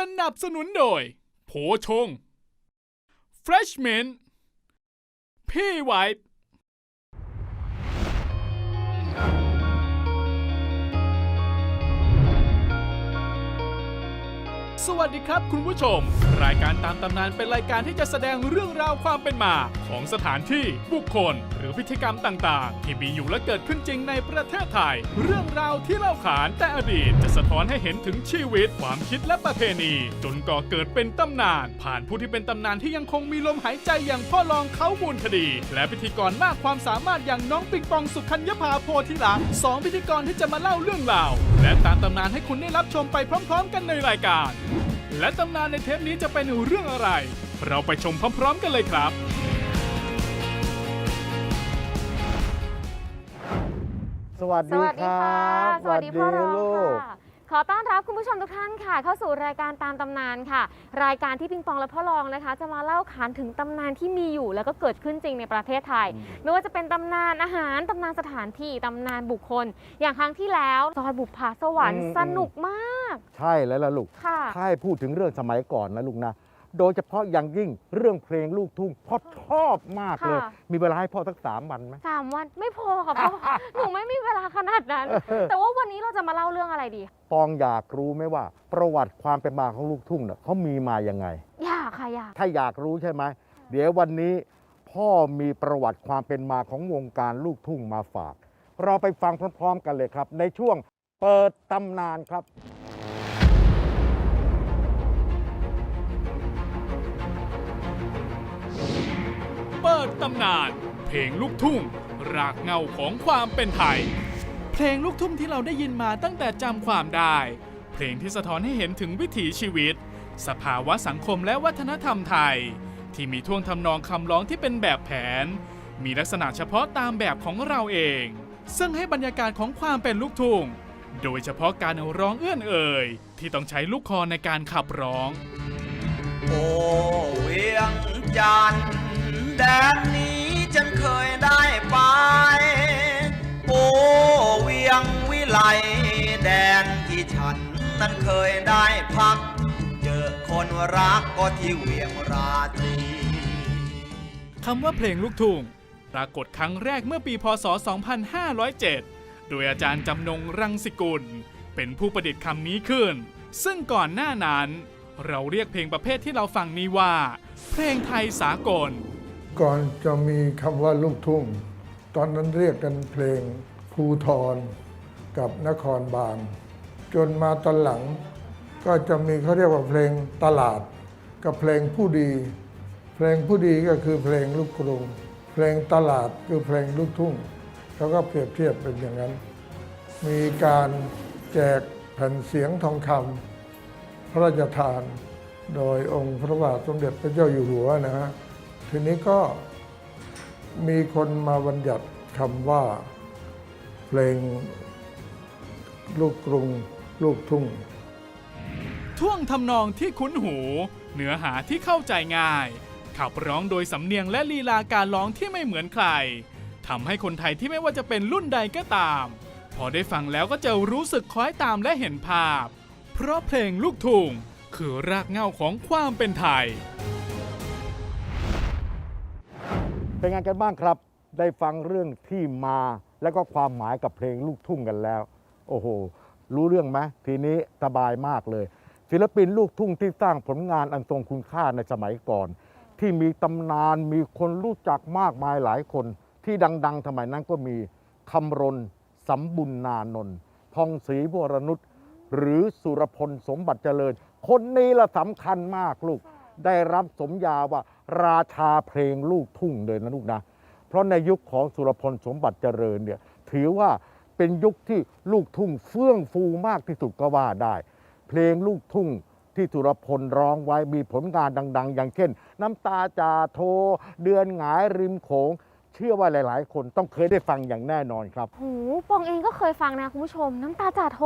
สนับสนุนโดย โผชง Freshman พี่ไวท์ สวัสดีครับคุณผู้ชม รายการตามตำนานเป็นรายการที่จะแสดงเรื่องราวความเป็นมา ของสถานที่บุคคล หรือพิธีกรรมต่างๆ ที่มีอยู่และเกิดขึ้นจริงในประเทศไทย เรื่องราวที่เล่าขานแต่อดีตจะสะท้อนให้เห็นถึงชีวิต ความคิดและประเพณี จนก่อเกิดเป็นตำนาน ผ่านผู้ที่เป็นตำนานที่ยังคงมีลมหายใจอย่างพ่อรองเขามูลคดี และพิธีกรมากความสามารถอย่างน้องปิงปองสุขัญญภาโพธิลักษณ์สองพิธีกรที่จะมาเล่าเรื่องราว และตามตำนานให้คุณได้รับชมไปพร้อม ๆ กันในรายการ และตำนานในเทปนี้จะเป็นเรื่องอะไร เราไปชมพร้อมๆกันเลยครับ สวัสสดีวัสคดีรัค่ะ บสวัสดีพ่อรองลูก ค่ะ ขอต้อนรับคุณผู้ชมทุกท่านค่ะ เข้าสู่รายการตามตำนานค่ะ รายการที่ปิงปองและพ่อรองนะคะ จะมาเล่าขานถึงตำนานที่มีอยู่ แล้วก็เกิดขึ้นจริงในประเทศไทย ไม่ว่าจะเป็นตำนานอาหาร ตำนานสถานที่ ตำนานบุคคล อย่างครั้งที่แล้วซอยบุพภาสวรรค์อืม สนุกมากใช่แล้วล่ะลูก ค่ะ ถ้าให้พูดถึงเรื่องสมัยก่อนนะลูกนะ โดยเฉพาะอย่างยิ่งเรื่องเพลงลูกทุ่งพ่อชอบมากเลย ค่ะ มีเวลาให้พ่อสักสามวันไหม สามวันไม่พอค่ะพ่อ หนูไม่มีเวลาขนาดนั้น แต่ว่าวันนี้เราจะมาเล่าเรื่องอะไรดี ปองอยากรู้ไหมว่า ประวัติความเป็นมาของลูกทุ่งเน่ะเขามีมายังไง อยากค่ะอยาก ถ้าอยากรู้ใช่ไหม เดี๋ยววันนี้พ่อมีประวัติความเป็นมาของวงการลูกทุ่งมาฝาก เราไปฟังพร้อมๆกันเลยครับ ในช่วงเปิดตำนานครับ ปิดตำนาน เพลงลูกทุ่ง รากเหงาของความเป็นไทย เพลงลูกทุ่งที่เราได้ยินมาตั้งแต่จำความได้ เพลงที่สะท้อนให้เห็นถึงวิถีชีวิต สภาวะสังคมและวัฒนธรรมไทย ที่มีท่วงทำนองคำร้องที่เป็นแบบแผน มีลักษณะเฉพาะตามแบบของเราเอง ซึ่งให้บรรยากาศของความเป็นลูกทุ่ง โดยเฉพาะการร้องเอื้อนเอ่ยที่ต้องใช้ลูกคอในการขับร้อง โอเวียงจันทร์ แดนนี้ฉันเคยได้ไป โอ้เวียงวิไลแดนที่ฉันนั้นเคยได้พัก เจอคนรักก็ที่เวียงราตรีคำว่าเพลงลูกทุ่งปรากฏครั้งแรกเมื่อปีพศ 2507 โดยอาจารย์จำนงรังสิกุล เป็นผู้ประดิษฐ์คำนี้ขึ้น ซึ่งก่อนหน้านั้น เราเรียกเพลงประเภทที่เราฟังนี้ว่า เพลงไทยสากล ก่อนจะมีคำว่าลูกทุ่ง ตอนนั้นเรียกกันเพลงภูทรกับนครบาล จนมาตอนหลัง ก็จะมีเขาเรียกว่าเพลงตลาด กับเพลงผู้ดี เพลงผู้ดีก็คือเพลงลูกกรุง เพลงตลาดคือเพลงลูกทุ่งเขาก็เปรียบเทียบเป็นอย่างนั้น มีการแจกแผ่นเสียงทองคำพระราชทาน โดยองค์พระบาทสมเด็จพระเจ้าอยู่หัวนะฮะ ทีนี้ก็มีคนมาบัญญัติคำว่า เพลงลูกกรุง ลูกทุ่ง ท่วงทำนองที่คุ้นหู เนื้อหาที่เข้าใจง่าย ขับร้องโดยสำเนียงและลีลาการร้องที่ไม่เหมือนใครทำให้คนไทยที่ไม่ว่าจะเป็นรุ่นใดก็ตาม พอได้ฟังแล้วก็จะรู้สึกคล้อยตามและเห็นภาพ เพราะเพลงลูกทุ่งคือรากเหง้าของความเป็นไทย เป็นไงกันบ้างครับ ได้ฟังเรื่องที่มาและก็ความหมายกับเพลงลูกทุ่งกันแล้ว โอ้โห รู้เรื่องไหมทีนี้สบายมากเลย ศิลปินลูกทุ่งที่สร้างผลงานอันทรงคุณค่าในสมัยก่อน ที่มีตำนานมีคนรู้จักมากมายหลายคน ที่ดัง ๆ สมัยนั้นก็มีคำรณสำบุญนานนท์ทองศรีวรนุชหรือสุรพลสมบัติเจริญ คนนี้ละสำคัญมากลูก ได้รับสมญาว่า ราชาเพลงลูกทุ่งเลยนะลูกนะ เพราะในยุคของสุรพลสมบัติเจริญเนี่ยถือว่าเป็นยุคที่ลูกทุ่งเฟื่องฟูมากที่สุดก็ว่าได้ เพลงลูกทุ่งที่สุรพลร้องไว้มีผลงานดัง ๆ อย่างเช่น น้ำตาจาโท เดือนหงายริมโขง เชื่อว่าหลาย ๆ คนต้องเคยได้ฟังอย่างแน่นอนครับโหปองเองก็เคยฟังนะคุณผู้ชม น้ำตาจ่าโท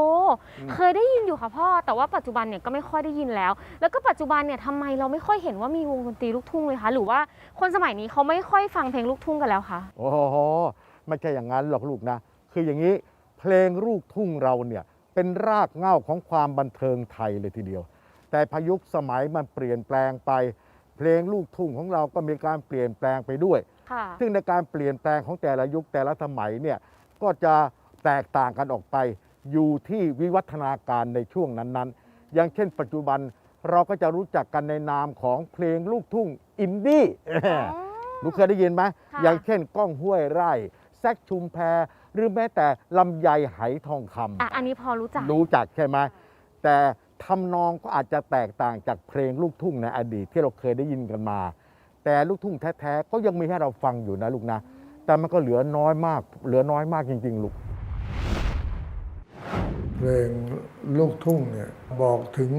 อืมเคยได้ยินอยู่ค่ะพ่อ แต่ว่าปัจจุบันเนี่ยก็ไม่ค่อยได้ยินแล้ว แล้วก็ปัจจุบันเนี่ยทำไมเราไม่ค่อยเห็นว่ามีวงดนตรีลูกทุ่งเลยคะหรือว่าคนสมัยนี้เขาไม่ค่อยฟังเพลงลูกทุ่งกันแล้วคะโอ้โหไม่ใช่อย่างนั้นหรอกลูกนะ คืออย่างนี้เพลงลูกทุ่งเราเนี่ยเป็นรากเหง้าของความบันเทิงไทยเลยทีเดียว แต่พยุคสมัยมันเปลี่ยนแปลงไป เพลงลูกทุ่งของเราก็มีการเปลี่ยนแปลงไปด้วยค่ะ ซึ่งในการเปลี่ยนแปลงของแต่ละยุคแต่ละสมัยเนี่ยก็จะแตกต่างกันออกไป อยู่ที่วิวัฒนาการในช่วงนั้นๆ อย่างเช่น ปัจจุบันเราก็จะรู้จักกันในนามของเพลงลูกทุ่งอินดี้หนูเคยได้ยินไหมค่ะอย่างเช่น ก้องห้วยไร่แซกชุมแพหรือแม้แต่ลำไยไหทองคอะอันนี้พอรู้จักำรู้จักใช่ไหมแต่ทำนองก็อาจจะแตกต่างจากเพลงลูกทุ่งในอดีตที่เราเคยได้ยินกันมา แต่ลูกทุ่งแท้ๆก็ยังมีให้เราฟังอยู่นะลูกนะ แต่มันก็เหลือน้อยมาก เหลือน้อยมากจริง ๆ ลูก เพลงลูกทุ่งเนี่ยบอกถึง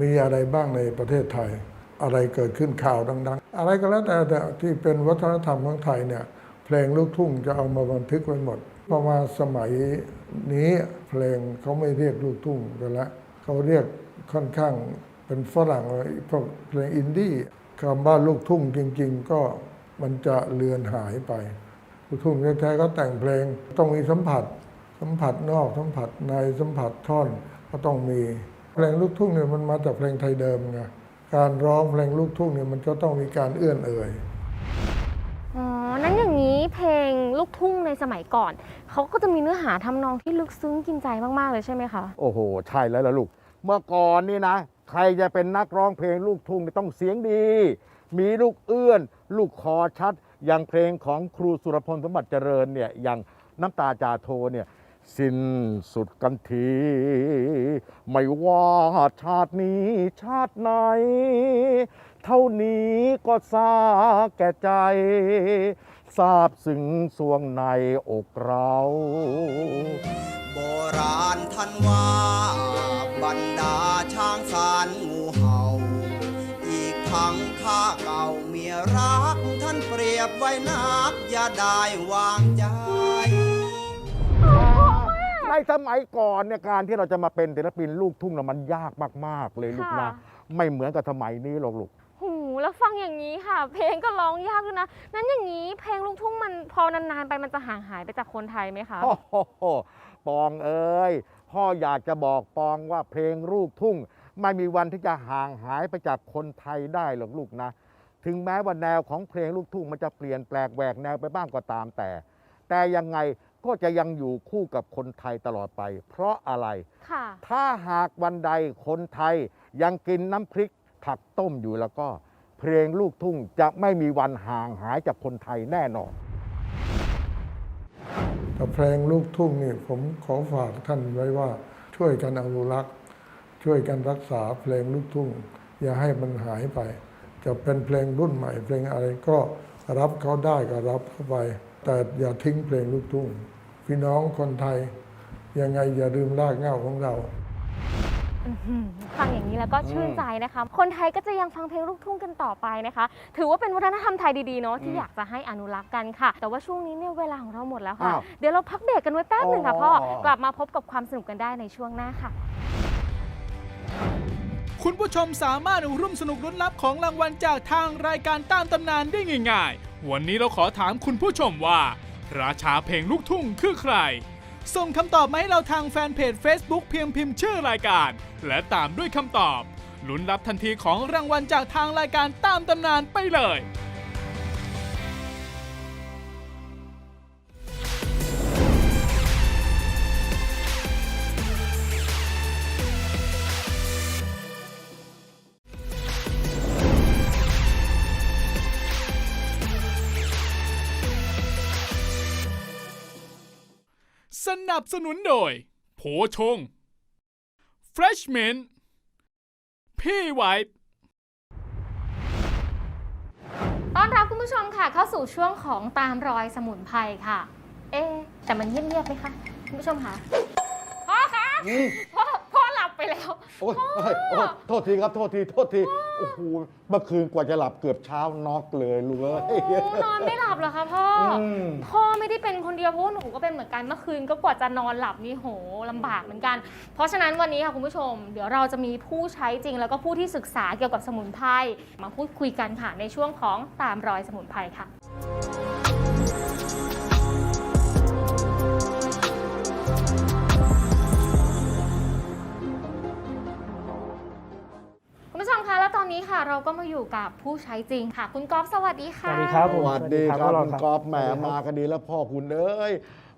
มีอะไรบ้างในประเทศไทย อะไรเกิดขึ้นข่าวดัง ๆ อะไรก็แล้วแต่แต่ที่เป็นวัฒนธรรมของไทยเนี่ยเพลงลูกทุ่งจะเอามาบันทึกไว้หมด เพราะว่าสมัยนี้เพลงเขาไม่เรียกลูกทุ่งกันละเขาเรียกค่อนข้างเป็นฝรั่งเลยพวกเพลงอินดี้ คำว่าลูกทุ่งจริง ๆ ก็มันจะเลือนหายไป ลูกทุ่งแท้ๆก็แต่งเพลง ต้องมีสัมผัส สัมผัสนอก สัมผัสในสัมผัสท่อนก็ต้องมี เพลงลูกทุ่งเนี่ยมันมาจากเพลงไทยเดิมไงการร้องเพลงลูกทุ่งเนี่ยมันจะต้องมีการเอื้อนเอ่ยอ๋อ นั้นอย่างนี้เพลงลูกทุ่งในสมัยก่อน เขาก็จะมีเนื้อหาทำนองที่ลึกซึ้งกินใจมาก ๆ เลยใช่ไหมคะ โอ้โห ใช่แล้วล่ะลูก เมื่อก่อนนี่นะ ใครจะเป็นนักร้องเพลงลูกทุ่งต้องเสียงดี มีลูกเอื้อน ลูกคอชัด อย่างเพลงของครูสุรพลสมบัติเจริญเนี่ยอย่างน้ำตาจาโทเนี่ยสิ้นสุดกันที ไม่ว่าชาตินี้ชาติไหน เท่านี้ก็ซาแก่ใจทราบซึ้งสวงในอกเรา โบราณท่านว่าบรรดาช้างสารงูเห่า อีกทั้งข้าเก่าเมียรัก ท่านเปรียบไว้นัก อย่าได้วางใจ ในสมัยก่อนเนี่ยการที่เราจะมาเป็นศิลปินลูกทุ่งน่ะมันยากมากๆ เลยลูกนะ ค่ะ ไม่เหมือนกับสมัยนี้หรอกลูก หูแล้วฟังอย่างนี้ค่ะ เพลงก็ร้องยากด้วยนะนั้นอย่างนี้เพลงลูกทุ่งมันพอนานๆไปมันจะห่างหายไปจากคนไทยไหมคะ โอ้โห ปองเอ้ยพ่ออยากจะบอกปองว่าเพลงลูกทุ่ง ไม่มีวันที่จะห่างหายไปจากคนไทยได้หรอกลูกนะ ถึงแม้ว่าแนวของเพลงลูกทุ่งมันจะเปลี่ยนแปลกแหวกแนวไปบ้างก็ตามแต่ แต่ยังไงก็จะยังอยู่คู่กับคนไทยตลอดไป เพราะอะไร ค่ะ ถ้าหากวันใดคนไทยยังกินน้ำพริกผักต้มอยู่แล้วก็ เพลงลูกทุ่งจะไม่มีวันห่างหายจากคนไทยแน่นอน ต่เพลงลูกทุ่งนี่ผมขอฝากท่านไว้ว่าช่วยกันอนุรักษ์ ช่วยกันรักษาเพลงลูกทุ่ง อย่าให้มันหายไป จะเป็นเพลงรุ่นใหม่ เพลงอะไรก็รับเขาได้ก็รับเข้าไป แต่อย่าทิ้งเพลงลูกทุ่ง พี่น้องคนไทย ยังไงอย่าลืมรากเหง้าของเรา ฟังอย่างนี้แล้วก็ชื่นใจนะคะ คนไทยก็จะยังฟังเพลงลูกทุ่งกันต่อไปนะคะ ถือว่าเป็นวัฒนธรรมไทยดีๆเนาะที่อยากจะให้อนุรักษ์กันค่ะ แต่ว่าช่วงนี้เนี่ยเวลาของเราหมดแล้วค่ะ อ้าวเดี๋ยวเราพักเบรกกันไว้แป๊บหนึ่งค่ะพ่ออ๋อกลับมาพบกับความสนุกกันได้ในช่วงหน้าค่ะ คุณผู้ชมสามารถร่วมสนุกลุ้นรับของรางวัลจากทางรายการตามตำนานได้ง่าย ๆ วันนี้เราขอถามคุณผู้ชมว่า ราชาเพลงลูกทุ่งคือใคร ส่งคำตอบมาให้เราทางแฟนเพจ Facebook เพียงพิมพ์ชื่อรายการ และตามด้วยคำตอบลุ้นรับทันทีของรางวัลจากทางรายการตามตำนานไปเลย นับสนุนโดย โผชง Fresh Mint พี่ไวต้อนรับคุณผู้ชมค่ะ เข้าสู่ช่วงของตามรอยสมุนไพรค่ะ เอ๊แต่มันเงียบๆไหมคะ คุณผู้ชมคะพ่อคะพ่อ ไปแล้วโอ้ยโอ้ยโอ้ยโทษทีครับ โทษที โทษที โอ้โห เมื่อคืนกว่าจะหลับเกือบเช้าน็อกเลยลูกเอ้ย โอ้นอนไม่หลับเหรอคะพ่ออม พ่อไม่ได้เป็นคนเดียวเพราะว่าหนูก็เป็นเหมือนกันเมื่อคืนก็กว่าจะนอนหลับนี่โหลำบากเหมือนกัน เพราะฉะนั้นวันนี้ค่ะคุณผู้ชม เดี๋ยวเราจะมีผู้ใช้จริง แล้วก็ผู้ที่ศึกษาเกี่ยวกับสมุนไพรมาพูดคุยกันค่ะในช่วงของตามรอยสมุนไพรค่ะ นนี้ค่ะเราก็มาอยู่กับผู้ใช้จริงค่ะ คุณก๊อฟสวัสดีค่ะ สวัสดีครับ สวัสดีครับสวัสดีครับคุณกอล์ฟแหมสวัสดีครับมากันดีแล้วพ่อคุณเอ้ย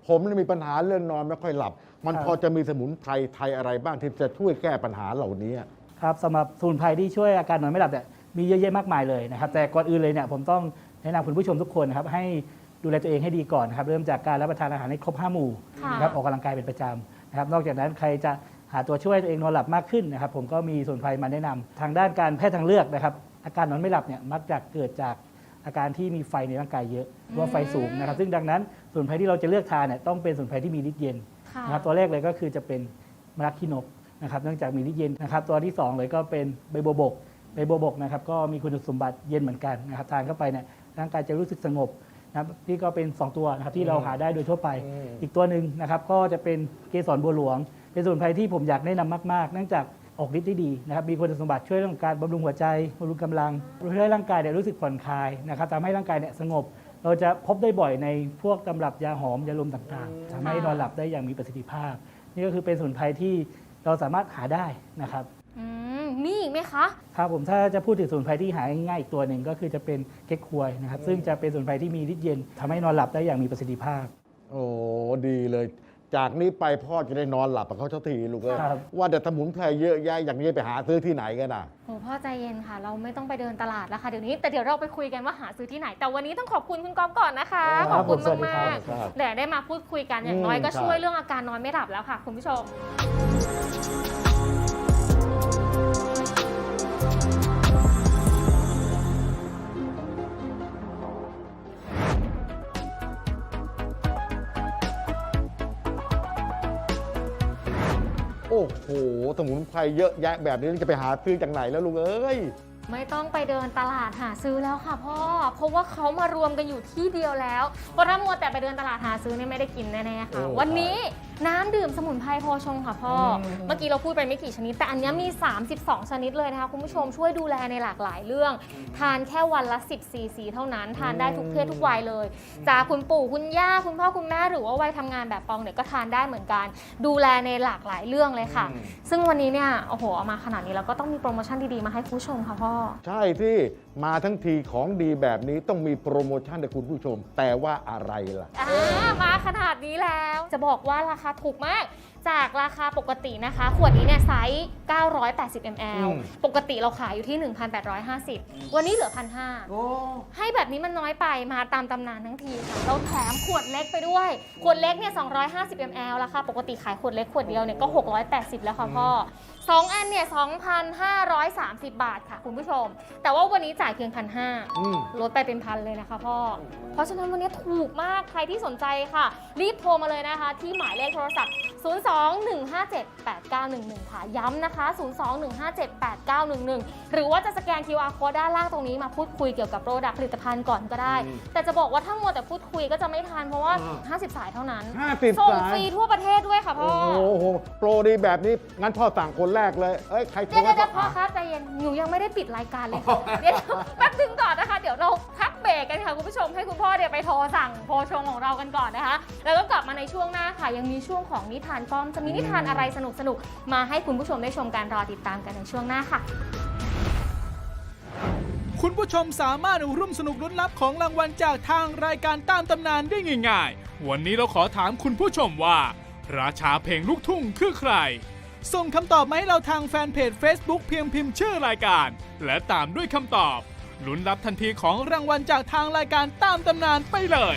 ผมนี่มีปัญหาเรื่องนอนไม่ค่อยหลับ มันครับพอจะมีสมุนไพรไทยอะไรบ้างที่จะช่วยแก้ปัญหาเหล่านี้ครับสำหรับสมุนไพรที่ช่วยอาการนอนไม่หลับเนี่ยมีเยอะแยะมากมายเลยนะครับแต่ก่อนอื่นเลยเนี่ยผมต้องแนะนำคุณผู้ชมทุกคนนะครับให้ดูแลตัวเองให้ดีก่อนนะครับเริ่มจากการรับประทานอาหารให้ครบห้าหมู่ค่ะนะครับออกกำลังกายเป็นประจำนะครับนอกจากนั้นใครจะ หาตัวช่วยให้ตัวเองนอนหลับมากขึ้นนะครับ ผมก็มีสมุนไพรมาแนะนำทางด้านการแพทย์ทางเลือกนะครับ อาการนอนไม่หลับเนี่ยมักจะเกิดจากอาการที่มีไฟในร่างกายเยอะหรือว่าไฟสูงนะครับ ซึ่งดังนั้นสมุนไพรที่เราจะเลือกทานเนี่ยต้องเป็นสมุนไพรที่มีฤทธิ์เย็นค่ะนะครับตัวแรกเลยก็คือจะเป็นมะรักขี้นกนะครับเนื่องจากมีฤทธิ์เย็นนะครับ ตัวที่สองเลยก็เป็นใบบัวบกใบบัวบกนะครับก็มีคุณสมบัติเย็นเหมือนกันนะครับทานเข้าไปเนี่ยร่างกายจะรู้สึกสงบนะครับนี่ก็เป็น 2 ตัวนะครับที่เราหาได้โดยทั่วไปอืมอีกตัวหนึ่งนะครับก็จะเป็นเกสรบัวหลวง เป็นสมุนไพรที่ผมอยากแนะนำมากๆเนื่องจากออกฤทธิ์ได้ดีนะครับ มีคุณสมบัติช่วยเรื่องการบำรุงหัวใจบำรุงกำลังช่วยให้ร่างกายเนี่ยรู้สึกผ่อนคลายนะครับทำให้ร่างกายเนี่ยสงบ เราจะพบได้บ่อยในพวกตำรับยาหอมยาลมต่างๆทำให้นอนหลับได้อย่างมีประสิทธิภาพ นี่ก็คือเป็นสมุนไพรที่เราสามารถหาได้นะครับอืมมีอีกไหมคะครับผมถ้าจะพูดถึงสมุนไพรที่หาง่ายๆอีกตัวหนึ่งก็คือจะเป็นเก๊กควยนะครับซึ่งจะเป็นสมุนไพรที่มีฤทธิ์เย็นทำให้นอนหลับได้อย่างมีประสิทธิภาพ โอ้ดีเลย จากนี้ไปพ่อจะได้นอนหลับกับเขาสักทีลูกเอ้ยครับ ว่าแต่สมุนไพรเยอะแยะอย่างนี้ไปหาซื้อที่ไหนกันน่ะโอ้พ่อใจเย็นค่ะ เราไม่ต้องไปเดินตลาดแล้วค่ะเดี๋ยวนี้แต่เดี๋ยวเราไปคุยกันว่าหาซื้อที่ไหน แต่วันนี้ต้องขอบคุณคุณก๊อฟก่อนนะคะ ครับขอบคุณผมสวัสดีมากครับๆเดี๋ยวได้มาพูดคุยกันอย่างน้อยอืมก็ช่วยใช่เรื่องอาการนอนไม่หลับแล้วค่ะคุณผู้ชมโอ้ โหสมุนไพรเยอะแยะแบบนี้จะไปหาซื้อจากไหนแล้วลูกเอ้ย ไม่ต้องไปเดินตลาดหาซื้อแล้วค่ะพ่อ เพราะว่าเขามารวมกันอยู่ที่เดียวแล้วเพราะถ้ามัวแต่ไปเดินตลาดหาซื้อเนี่ยไม่ได้กินแน่ๆค่ะ โอ้ วันนี้ น้ำดื่มสมุนไพรโพชงค่ะพ่ออเมื่อกี้เราพูดไปไม่กี่ชนิด แต่อันเนี้ยมี 32 ชนิดเลยนะคะคุณผู้ชมช่วยดูแลในหลากหลายเรื่อง ทานแค่วันละ 10ซีซีเท่านั้น ทานได้ทุกเพศทุกวัยเลยจากคุณปู่คุณย่าคุณพ่อคุณแม่หรือว่าวัยทำงานแบบปองเนี่ยก็ทานได้เหมือนกัน ดูแลในหลากหลายเรื่องเลยค่ะซึ่งวันนี้เนี่ยโอ้โหเอามาขนาดนี้แล้วก็ต้องมีโปรโมชั่นดีๆมาให้คุณผู้ชมค่ะพ่อ ใช่ที่ มาทั้งทีของดีแบบนี้ต้องมีโปรโมชั่นให้คุณผู้ชม แต่ว่าอะไรล่ะ อ่ามาขนาดนี้แล้ว จะบอกว่าราคาถูกมาก จากราคาปกตินะคะ ขวดนี้เนี่ยไซส์ 980 ml อืมปกติเราขายอยู่ที่ 1,850 วันนี้เหลือ 1,500ให้แบบนี้มันน้อยไปมาตามตำนานทั้งทีค่ะ เราแถมขวดเล็กไปด้วย ขวดเล็กเนี่ย 250 ml ราคาปกติขายขวดเล็กขวดเดียวเนี่ยก็ 680 แล้วค่ะพ่อสองอันเนี่ย 2,530 บาทค่ะคุณผู้ชม แต่ว่าวันนี้จ่ายเพียง1,500อืม ลดไปเป็นพันเลยนะคะพ่อ เพราะฉะนั้นวันนี้ถูกมาก ใครที่สนใจค่ะ รีบโทรมาเลยนะคะ ที่หมายเลขโทรศัพท์021578911 ค่ะ ย้ำนะคะ 021578911 หรือว่าจะสแกน QR code ด้านล่างตรงนี้มาพูดคุยเกี่ยวกับโปรดักต์ผลิตภัณฑ์ก่อนก็ได้ อืมแต่จะบอกว่าถ้ามัวแต่พูดคุยก็จะไม่ทันเพราะว่า อ่า50 สายเท่านั้น50ส่งสาย ฟรีทั่วประเทศด้วยค่ะพ่โอ้อโหโปรดีแบบนี้ งั้นพ่อสั่งคนแรกเลย เอ้ย ใครโทรเดี๋ยวมาเดี๋ยวพ่อคะใจเย็นหนูยังไม่ได้ปิดรายการเลยค่ะเดี๋ยวแป๊บนึงก่อนนะคะ เดี๋ยวเราพักเบรกกันค่ะคุณผู้ชมให้คุณพ่อเดี๋ยวไปโทรสั่งโพชงของเรากันก่อนนะคะ แล้วก็กลับมาในช่วงหน้าค่ะ ยังมีช่วงของนิทานป้อม จะมีนิทานอะไรสนุกสนุกๆมาให้คุณผู้ชมได้ชมการรอติดตามกันในช่วงหน้าค่ะ คุณผู้ชมสามารถร่วมสนุกลุ้นรับของรางวัลจากทางรายการตามตำนานได้ง่ายๆ วันนี้เราขอถามคุณผู้ชมว่า ราชาเพลงลูกทุ่งคือใคร ส่งคำตอบมาให้เราทางแฟนเพจ Facebook เพียงพิมพ์ชื่อรายการ และตามด้วยคำตอบลุ้นรับทันทีของรางวัลจากทางรายการตามตำนานไปเลย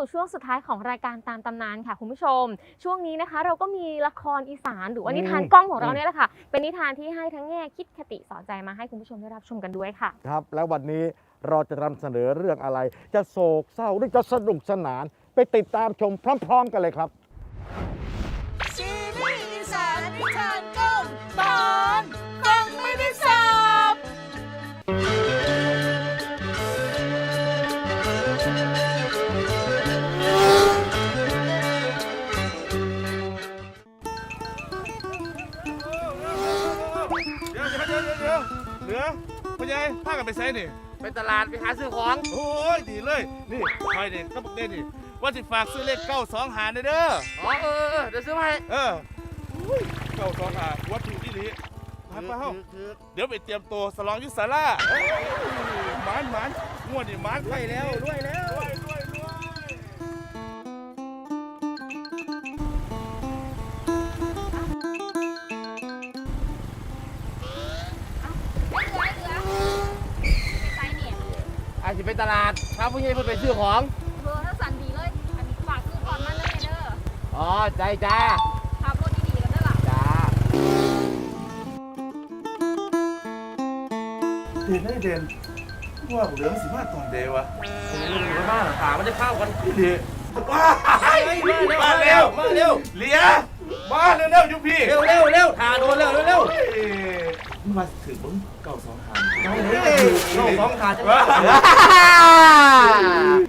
สู่ช่วงสุดท้ายของรายการตามตำนานค่ะคุณผู้ชม ช่วงนี้นะคะ เราก็มีละครอีสานหรือว่านิทานอืมกล้องของเราเนี่ยแหละค่ะ เป็นนิทานที่ให้ทั้งแง่คิดคติสอนใจมาให้คุณผู้ชมได้รับชมกันด้วยค่ะ ครับ แล้ววันนี้เราจะนำเสนอเรื่องอะไร จะโศกเศร้าหรือจะสนุกสนาน ไปติดตามชมพร้อม ๆ กันเลยครับซีรีส์อีสานนิทานก้องตอน กันไปไสนี่ไปตลาดไปหาซื้อของโอ้ยดีเลยนี่คอยนี่ก็บอกเด่นนี่ว่าสิฝากซื้อเลขเก้าสองหาเด้อเด้ออ๋อเออเออเดี๋ยวซื้อมาให้เออเก้าสองหาวัตถุที่นี้ไปไปเฮ้าถือเดี๋ยวไปเตรียมตัวสลองอยุสาราเอ้ยหมานหมานงวดนี่หมานไปแล้วด้วยแล้ว สิไปตลาดพาผู้ใหญ่เพิ่นไปซื้อของ เบอร์ทั้งสันดีเลย อันนี้ฝากซื้อก่อนมันเลยเด้ออ๋อใจจ้าขับรถดีๆกันด้วยล่ะจ้าเด่นได้เด่นว่าเหลืองสิมาตอนเดวะมาถามมันได้ข้าวกันพี่ดีว้ายมาเร็วมาเร็วเหลียมาเร็วเร็วๆอยุพี่เร็วเร็วเร็วทาโดนเร็วเร็วเร็ว องหาเก้าสองขาดจะ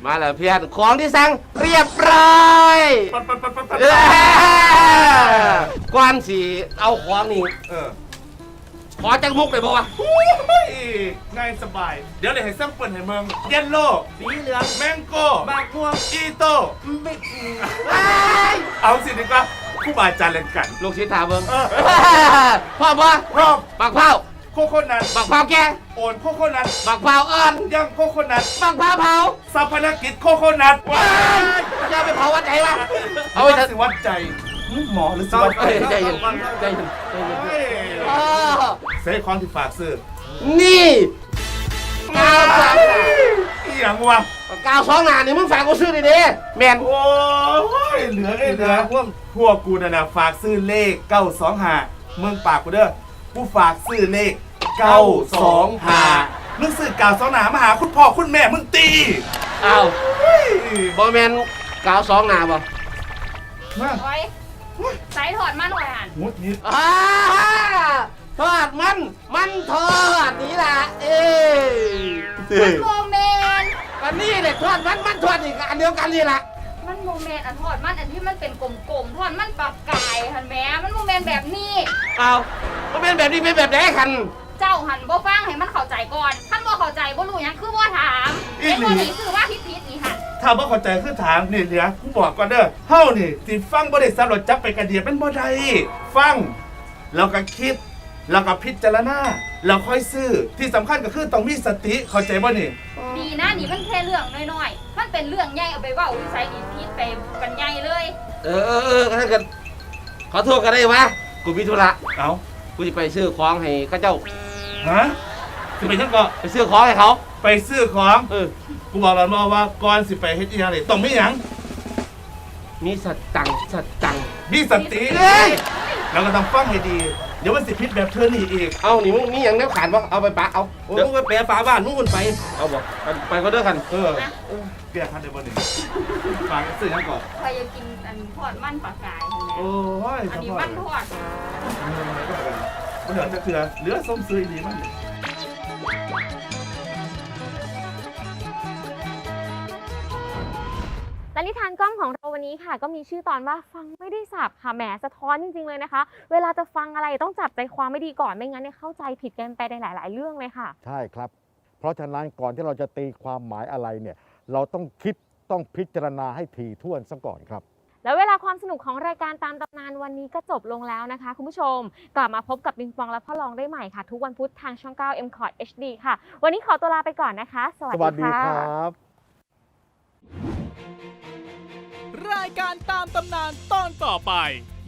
มาแล้วเพียรของที่สั่งเรียบร้อยปัดปัดปัดปัดปัดเอ้ยก่อนสิเอาของนี่เออขอจังมุกเลยบ่วะโอ้ยง่ายสบาย เดี๋ยวเลยให้ซ้ำเปิดให้เมืองเยลโล่สีเหลืองแมงโก้บากม่วงอีโต้ไม่เอ้ยเอาสิดีกว่าผู้บาอาจารย์เล่นกัน ลูกชิ้นถามเบิ่งเออพ่อบ่รอบบักเผา โคโคนัทบักเผาแกโอนโคโคนัทบักเผาอ่อนย่างโคโคนัทบักเผาเผาสัพพนกิจโคโคนัทว้ายจะไปเผาวัดไหนวะเอาเอาไปไว้เถอะสิวัดใจหึหมอหรือสิวัดใจเอ้ยใจเย็นใจเย็นใจเย็นเฮ้ยอ้อเซ่ของที่ฝากซื้อนี่กาวสองอีหยังวะกาวสองหนานี่มึงฝากกูซื้อดิเด้แมนโอ้ยเหลือไอ้เหลือพวกพวกกูน่ะนะฝากซื้อเลขเก้าสองหาเมืองปากกูเด้อ กูฝากซื้อเลขเก้าสองหามึงซื้อเก้าสองหามาหาคุณพ่อคุณแม่มึงตีอ้าวเฮ้ยบอแมนกาวสองหนาบ่มา โอ้ยใส่ถอดมันหน่อยอะมุดนิดอ้าทอดมัน มันทอดนี่ล่ะเอ้ยโมเมนต์อันนี้เนี่ยทอดมัน มันทอดอีกอันเดียวกันนี่ล่ะมันโมเมนต์อันทอดมันอันที่มันเป็นกลมๆทอดมันปากกายหันแหม่มันโมเมนต์แบบนี้ อ้าว มันเป็นแบบนี้เป็นแบบไหนกัน เจ้าหันบ่ฟังให้มันเข้าใจก่อนท่านบ่เข้าใจบ่รู้หยังคือบ่ถามเป็นบ่นี่คือว่าผิดๆนี่ค่ะถ้าบ่เข้าใจคือถามนี่เหลือกูบอกก่อนเด้อเฮานี่สิฟังบ่ได้ซับรถจับไปกระเดียเป็นบ่ได้ฟังแล้วก็คิดแล้วก็พิจารณาแล้วค่อยซื้อที่สำคัญก็คือต้องมีสติเข้าใจบ่นี่ ดีนะนี่มันแค่เรื่องน้อยๆมันเป็นเรื่องใหญ่เอาไปเว้าวิสัยอีพิษไปกันใหญ่เลย เออเออเออถ้าเกิดขอโทษกันได้วะกูมีธุระเอา กูจะไปซื้อของให้เข้าเจ้า ฮะสิไปจังก็ไปซื้อของให้เขา ไปซื้อของเออ กูบอกแล้วมาว่าก่อนสิไปเฮ็ดอีหยังนี่ต้องมีหยังมีสตังค์สตังค์มีสติเอ้ย แล้วก็ต้องฟังให้ดี เดี๋ยวมันสิพิษแบบเธอนี่อีก เอานี่มึงมีอย่างแนวขานวะเอาไปปะเอาเดี๋ยว มึงไปแปะฝาบ้านมึงคนไป เอาบอกไปก็เด้อกันเออเปียกคันเดี๋ยวบ่นี่ฟังซื้อหยังก่อน ใครจะกินอันทอดมันปากกายหั่นแหโอ้ม่ยอันนี้มันทอดเหลือจะเถื่อเหลือส้มซื้อดีมัน และนิทานกล้องของเราวันนี้ค่ะ ก็มีชื่อตอนว่าฟังไม่ได้สับค่ะแหมสะท้อนจริง ๆ เลยนะคะ เวลาจะฟังอะไรต้องจับใจความไม่ดีก่อนไม่งั้นเนี่ยเข้าใจผิดกันไปในหลาย ๆ เรื่องเลยค่ะ ใช่ครับ เพราะฉะนั้นก่อนที่เราจะตีความหมายอะไรเนี่ย เราต้องคิดต้องพิจารณาให้ถี่ถ้วนซะก่อนครับ แล้วเวลาความสนุกของรายการตามตำนานวันนี้ก็จบลงแล้วนะคะ คุณผู้ชม กลับมาพบกับบิงปองและพ่อรองได้ใหม่ค่ะ ทุกวันพุธทางช่อง 9 m c o t HD ค่ะ วันนี้ขอตัวลาไปก่อนนะคะ สวัสสดีวัสดีค่ะครับ รายการตามตำนานตอนต่อไป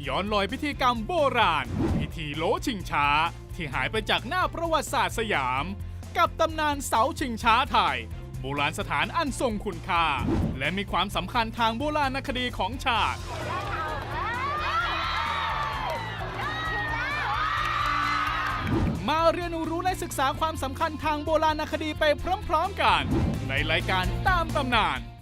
ย้อนรอยพิธีกรรมโบราณ พิธีโลชิงช้า ที่หายไปจากหน้าประวัติศาสตร์สยาม กับตำนานเสาชิงช้าไทย โบราณสถานอันทรงคุณค่า และมีความสำคัญทางโบราณคดีของชาติ มาเรียนรู้และศึกษาความสำคัญทางโบราณคดีไปพร้อมๆกัน ในรายการตามตำนาน